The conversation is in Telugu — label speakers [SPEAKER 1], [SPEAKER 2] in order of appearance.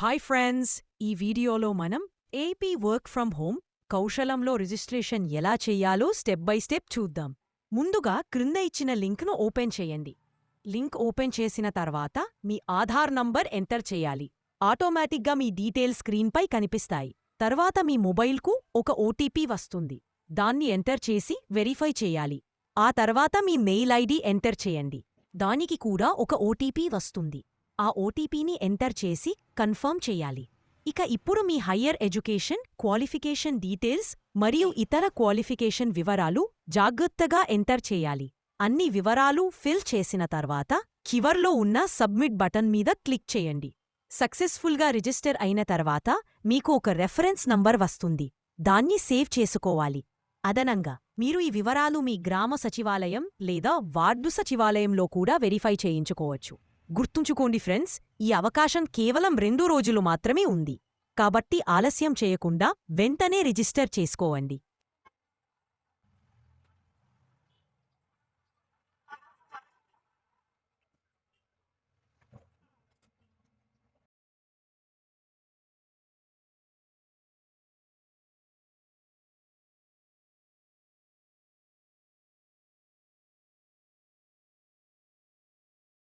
[SPEAKER 1] హాయ్ ఫ్రెండ్స్ ఈ వీడియోలో మనం ఏపీ వర్క్ ఫ్రం హోమ్ కౌశలంలో రిజిస్ట్రేషన్ ఎలా చేయాలో స్టెప్ బై స్టెప్ చూద్దాం. ముందుగా క్రింద ఇచ్చిన లింక్ను ఓపెన్ చేయండి. లింక్ ఓపెన్ చేసిన తర్వాత మీ ఆధార్ నంబర్ ఎంటర్ చేయాలి. ఆటోమేటిక్గా మీ డీటెయిల్స్ స్క్రీన్పై కనిపిస్తాయి. తర్వాత మీ మొబైల్కు ఒక ఓటీపీ వస్తుంది. దాన్ని ఎంటర్ చేసి వెరిఫై చేయాలి. ఆ తర్వాత మీ మెయిల్ ఐడి ఎంటర్ చేయండి. దానికి కూడా ఒక ఓటీపీ వస్తుంది. ఆ ఓటీపీని ఎంటర్ చేసి కన్ఫర్మ్ చేయాలి. ఇక ఇప్పుడు మీ హయ్యర్ ఎడ్యుకేషన్ క్వాలిఫికేషన్ డీటెయిల్స్ మరియు ఇతర క్వాలిఫికేషన్ వివరాలు జాగ్రత్తగా ఎంటర్ చేయాలి. అన్ని వివరాలు ఫిల్ చేసిన తర్వాత కివర్లో ఉన్న సబ్మిట్ బటన్ మీద క్లిక్ చేయండి. సక్సెస్ఫుల్గా రిజిస్టర్ అయిన తర్వాత మీకు ఒక రెఫరెన్స్ నంబర్ వస్తుంది. దాన్ని సేవ్ చేసుకోవాలి. అదనంగా మీరు ఈ వివరాలు మీ గ్రామ సచివాలయం లేదా వార్డు సచివాలయంలో కూడా వెరిఫై చేయించుకోవచ్చు. గుర్తుంచుకోండి ఫ్రెండ్స్ ఈ అవకాశం కేవలం రెండు రోజులు మాత్రమే ఉంది. కాబట్టి ఆలస్యం చేయకుండా వెంటనే రిజిస్టర్ చేసుకోవండి.